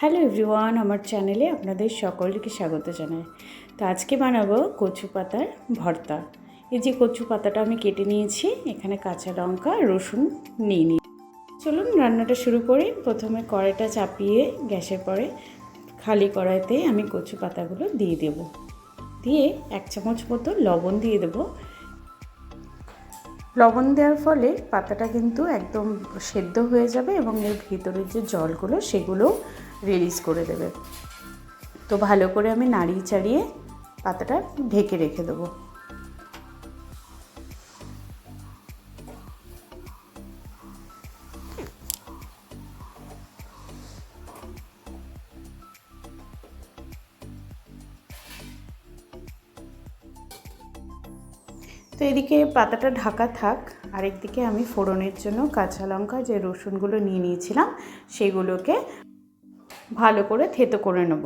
Hello everyone, আমার চ্যানেলে আপনাদের সকলকে স্বাগত জানাই। তো আজকে বানাবো কচু পাতার ভর্তা। এই যে কচু পাতাটা আমি কেটে নিয়েছি, এখানে কাঁচা লঙ্কা, রসুন নিয়ে নিই। চলুন রান্নাটা শুরু করি। প্রথমে কড়াইটা চাপিয়ে গ্যাসের পরে খালি কড়াইতে আমি কচু পাতাগুলো দিয়ে দেব। দিয়ে এক চামচ মতো লবণ দিয়ে দেবো। লবণ দেওয়ার ফলে পাতাটা কিন্তু একদম সেদ্ধ হয়ে যাবে এবং এর ভিতরের যে জলগুলো সেগুলো রিলিজ করে দেবে। তো ভালো করে আমি নাড়িয়ে চাড়িয়ে পাতাটা ঢেকে রেখে দেবো। তো এদিকে পাতাটা ঢাকা থাক, আরেকদিকে আমি ফোড়নের জন্য কাঁচা লঙ্কা যে রসুনগুলো নিয়ে নিয়েছিলাম, সেগুলোকে ভালো করে থেতো করে নেব।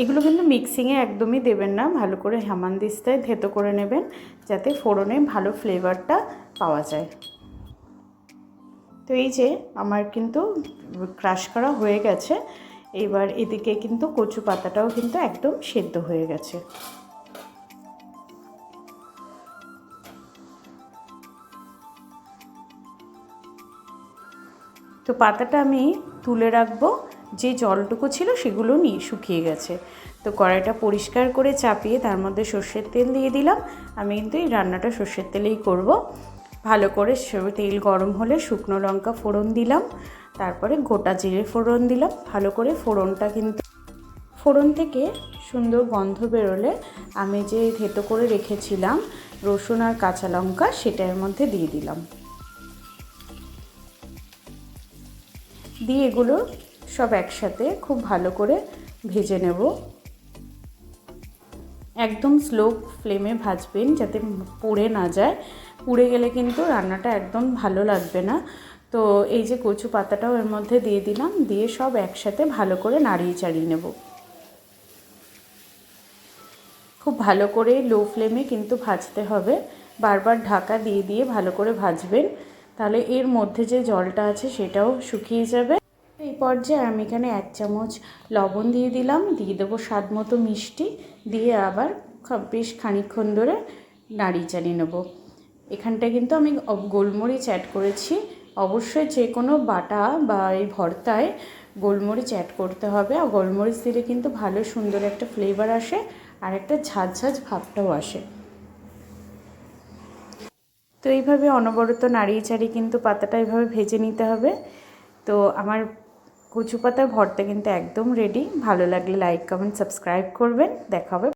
এগুলো কিন্তু মিক্সিংয়ে একদমই দেবেন না, ভালো করে হেমানদিস্তায় থেতো করে নেবেন, যাতে ফোড়নে ভালো ফ্লেভারটা পাওয়া যায়। তো এই যে আমার কিন্তু ক্রাশ করা হয়ে গেছে, এবার এদিকে কিন্তু কচু পাতাটাও কিন্তু একদম সেদ্ধ হয়ে গেছে। তো পাতাটা আমি তুলে রাখব। যে জলটুকু ছিল সেগুলো নিয়ে শুকিয়ে গেছে। তো কড়াইটা পরিষ্কার করে চাপিয়ে তার মধ্যে সর্ষের তেল দিয়ে দিলাম। আমি কিন্তু এই রান্নাটা সর্ষের তেলেই করব। ভালো করে তেল গরম হলে শুকনো লঙ্কা ফোড়ন দিলাম। তারপরে গোটা জিরে ফোড়ন দিলাম। ভালো করে ফোড়নটা কিন্তু ফোড়ন থেকে সুন্দর গন্ধ বেরোলে আমি যে থেতো করে রেখেছিলাম রসুন আর কাঁচা লঙ্কা সেটার মধ্যে দিয়ে দিলাম। দিয়ে এগুলো সব একসাথে খুব ভালো করে ভেজে নেব। একদম স্লো ফ্লেমে ভাজবেন যাতে পুড়ে না যায়। পুড়ে গেলে কিন্তু রান্নাটা একদম ভালো লাগবে না। তো এই যে কচু পাতাটাও এর মধ্যে দিয়ে দিলাম, দিয়ে সব একসাথে ভালো করে নাড়িয়ে চাড়িয়ে নেব। খুব ভালো করে লো ফ্লেমে কিন্তু ভাজতে হবে। বারবার ঢাকা দিয়ে দিয়ে ভালো করে ভাজবেন। তাহলে এর মধ্যে যে জলটা আছে সেটাও শুকিয়ে যাবে। এই পর্যায়ে আমি এখানে এক চামচ লবণ দিয়ে দিলাম, দিয়ে দেবো স্বাদ মতো মিষ্টি, দিয়ে আবার বেশ খানিক্ষণ ধরে নাড়িয়ে চালিয়ে নেব। এখানটায় কিন্তু আমি গোলমরিচ অ্যাড করেছি। অবশ্যই যে কোনো বাটা বা এই ভর্তায় গোলমরিচ অ্যাড করতে হবে। আর গোলমরিচ দিলে কিন্তু ভালো সুন্দর একটা ফ্লেভার আসে আর একটা ঝাঁঝ ভাবটাও আসে। তো এইভাবে অনবরত নাড়িয়ে চাড়িয়ে কিন্তু পাতাটা এইভাবে ভেজে নিতে হবে। তো আমার কচু পাতার ভর্তা কিন্তু একদম রেডি ভালো লাগলে লাইক কমেন্ট সাবস্ক্রাইব করবেন। দেখা হবে।